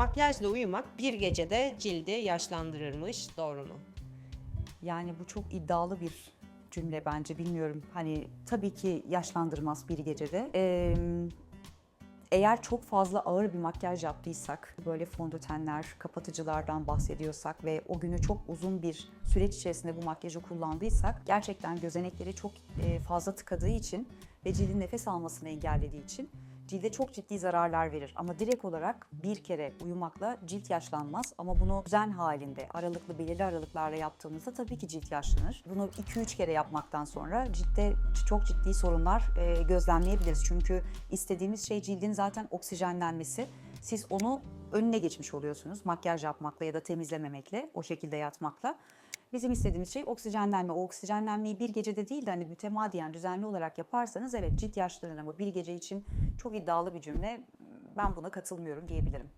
Makyajla uyumak bir gecede cildi yaşlandırırmış. Doğru mu? Yani bu çok iddialı bir cümle bence bilmiyorum. Hani tabii ki yaşlandırmaz bir gecede. Ee, eğer çok fazla ağır bir makyaj yaptıysak, böyle fondötenler, kapatıcılardan bahsediyorsak ve o günü çok uzun bir süreç içerisinde bu makyajı kullandıysak gerçekten gözenekleri çok fazla tıkadığı için ve cildin nefes almasını engellediği için cilde çok ciddi zararlar verir. Ama direkt olarak bir kere uyumakla cilt yaşlanmaz ama bunu düzen halinde aralıklı belirli aralıklarla yaptığımızda tabii ki cilt yaşlanır. Bunu 2-3 kere yapmaktan sonra ciltte çok ciddi sorunlar e, gözlemleyebiliriz. Çünkü istediğimiz şey cildin zaten oksijenlenmesi. Siz onu önüne geçmiş oluyorsunuz makyaj yapmakla ya da temizlememekle, o şekilde yatmakla. Bizim istediğimiz şey oksijenlenme. O oksijenlenmeyi bir gecede değil de hani mütemadiyen düzenli olarak yaparsanız evet cilt yaşlanır ama bir gece için çok iddialı bir cümle. Ben buna katılmıyorum diyebilirim.